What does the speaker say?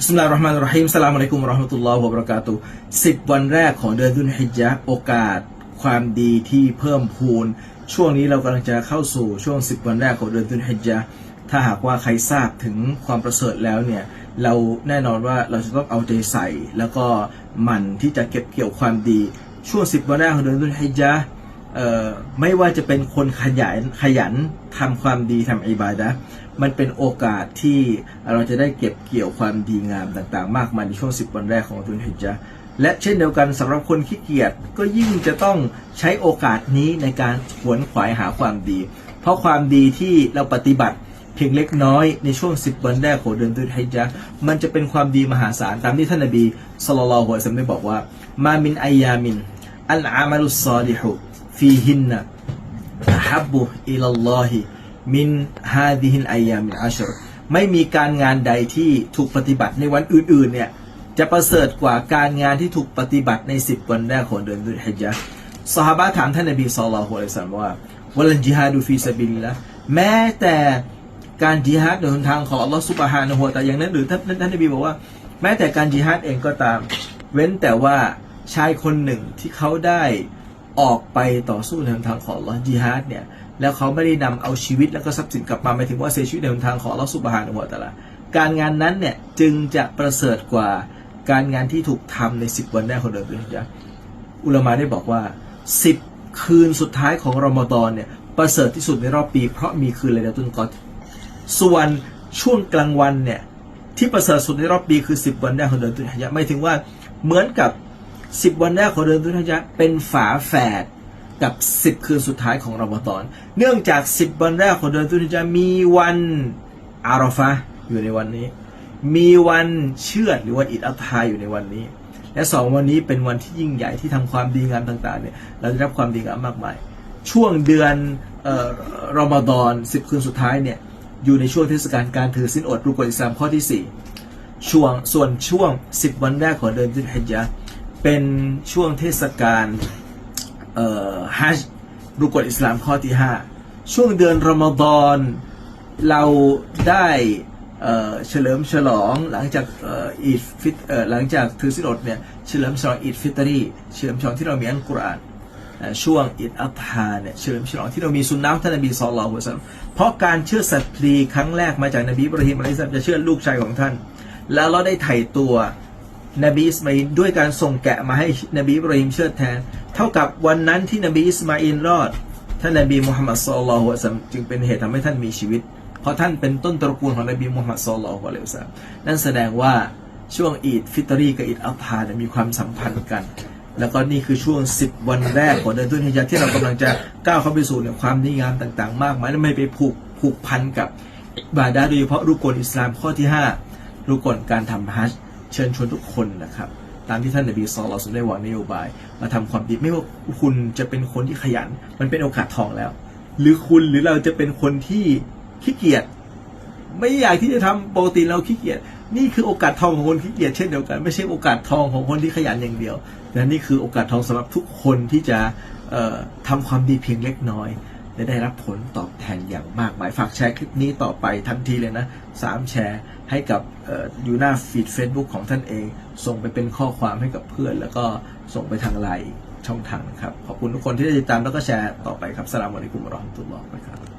บิสมิลลาฮิรเราะห์มานิรเราะฮีมสลามอะลัยกุมเราะห์มะตุลลอฮ์วะบะเราะกาตุสิบวันแรกของเดือนดุลฮิจญะห์โอกาสความดีที่เพิ่มพูน ช่วงนี้เรากำลังจะเข้าสู่ช่วงสิบวันแรกของเดือนดุลฮิจญะห์ถ้าหากว่าใครทราบถึงความประเสริฐแล้วเนี่ย เราแน่นอนว่าเราจะต้องเอาใจใส่ แล้วก็หมั่นที่จะเก็บเกี่ยวความดี ช่วงสิบวันแรกของเดือนดุลฮิจญะห์ ไม่ว่าจะเป็นคนขยันขยันทำความดีทำอิบาดะมันเป็นโอกาสที่เราจะได้เก็บเกี่ยวความดีงามต่างๆ มากมายในช่วง 10 วันแรกของดุลฮิจญะห์และเช่นเดียวกันสำหรับคนขี้เกียจก็ยิ่งจะต้องใช้โอกาสนี้ในการขวนขวายหาความดี เพราะความดีที่เราปฏิบัติเพียงเล็กน้อยในช่วง 10 วันแรกของเดือนดุลฮิจญะห์มันจะเป็นความดีมหาศาลตามที่ท่านนบีศ็อลลัลลอฮุอะลัวซัลลัมได้บอกว่า มามินอายามิน อัลอามัลุสซอลิฮุ ฟีฮินนะฮับบุอิลลอฮิมินฮาดิฮินอายามินอัชรไม่มีการงานใดที่ถูกปฏิบัติในวันอื่นๆเนี่ยจะประเสริฐกว่าการงานที่ถูกปฏิบัติใน 10 วันแรกของเดือนดุลฮิจญะสหบาถามท่านนบีสุลต่านละสัว่าวันจิฮาดูฟีซาบิลละแม้แต่การจิฮาดในทางของอัลลอฮฺสุบฮานะฮูแต่อย่างนั้นหรือท่านท่านนบีบอกว่า แม้แต่การจิฮาดเองก็ตาม เว้นแต่ว่าชายคนหนึ่งที่เขาได้ ออกไปต่อสู้ในทางของอัลอฮ์จิฮาดเนี่ยแล้วเขาไม่ได้นำเอาชีวิตแล้วก็ทรัพย์สินกลับมาหมายถึงว่าเสียชีวิตในทางของอัลอสุบฮานะฮูวตะอาลาการงานนั้นเนี่ยจึงจะประเสริฐกว่าการงานที่ถูกทำใน 10 วันแรกของเดือนดุลฮิจญะห์อุลามะได้บอกว่า 10 คืนสุดท้ายของรอมฎอนเนี่ยประเสริฐที่สุดในรอบปีเพราะมีคืนเลลาตุลกอดส่วนช่วงกลางวันเนี่ยที่ประเสริฐสุดในรอบปีคือ 10 วันแรกของเดือนดุลฮิจญะห์หมายถึงว่าเหมือนกับ สิบวันแรกของเดือนตุลฮิจญะห์เป็นฝาแฝดกับสิบคืนสุดท้ายของรอมฎอน เนื่องจากสิบวันแรกของเดือนตุลฮิจญะห์มีวันอารอฟะอยู่ในวันนี้ มีวันเชื่อดหรือวันอิดอัลฮาอยู่ในวันนี้ และสองวันนี้เป็นวันที่ยิ่งใหญ่ที่ทำความดีงามต่างๆเนี่ยเราจะรับความดีงามมากมาย ช่วงเดือนออรอมฎอนสิบคืนสุดท้ายเนี่ยอยู่ในช่วงเทศกาลการถือศีลอดรุกอิสลามข้อที่สี่ช่วงส่วนช่วงสิบวันแรกของเดือนตุลฮิจญะห์ เป็นช่วงเทศกาลเอ่อฮัจรุกลอิสลามข้อที่ 5 ช่วงเดือนรอมฎอนเราได้เอ่อเฉลิมฉลองหลังจากเอ่ออีดฟิตเอ่อหลังจากถือศีลอดเนี่ยเฉลิมฉลองอีดฟิตรีเฉลิมฉลองที่เรามีอัลกุรอานช่วงอีดอัลฮาเนี่ยเฉลิมฉลองที่เรามีสุนนะท่านนบีศ็อลลัลลอฮุอะลัยฮิวะซัลลัมเพราะการเชื่อสัตว์พลีครั้งแรกมาจากนบีอิบราฮิมอะลัยฮิสสลามจะเชื่อลูกชายของท่าน แล้วเราได้ไถ่ตัว นบีอิสมาอินด้วยการส่งแกะมาให้นบีอิบราฮิมเชื่อแทน เท่ากับวันนั้นที่นบีอิสมาอินรอด ท่านนบีมุฮัมมัดสุลลัลลอฮุอะลัยฮิวะซัมจึงเป็นเหตุทำให้ท่านมีชีวิต เพราะท่านเป็นต้นตระกูลของนบีมุฮัมมัดสุลลัลลอฮุอะลัยฮิวะซัลลัมนั่นแสดงว่าช่วงอีดฟิตรีกับอีดอัลฮาเนี่ยมีความสัมพันธ์กัน แล้วก็นี่คือช่วง 10 วันแรกของเดือนตุลฮิจญะห์ที่เรากำลังจะก้าวเข้าไปสู่เนี่ยความดีงามต่าง ๆ มากมายและไม่ไปผูกผูกพันกับบาดะห์โดยเฉพาะรุกลอิสลามข้อที่ 5รุกลการทำฮัจญ์ เชิญชวนทุกคนนะครับตามที่ท่านนบีซอลเราสุดได้วางนโยบาย มาทำความดีไม่ว่าคุณจะเป็นคนที่ขยัน มันเป็นโอกาสทองแล้ว หรือคุณหรือเราจะเป็นคนที่ขี้เกียจไม่อยากที่จะทำปกติเราขี้เกียจนี่คือโอกาสทองของคนขี้เกียจเช่นเดียวกัน ไม่ใช่โอกาสทองของคนที่ขยันอย่างเดียวแต่นี่คือโอกาสทองสำหรับทุกคนที่จะเอ่อทำความดีเพียงเล็กน้อย และได้รับผลตอบแทนอย่างมากมายฝากแชร์คลิปนี้ต่อไปทันทีเลยนะสามแชร์ให้กับอออยู่หน้าฟีด Facebook ของท่านเอง ส่งไปเป็นข้อความให้กับเพื่อน แล้วก็ส่งไปทางไลน์ช่องทางนะครับ ขอบคุณทุกคนที่ได้ติดตามแล้วก็แชร์ต่อไปครับสลามวันนี้กุมรอมตุลลอฮ์วะบะเราะกาตุฮ์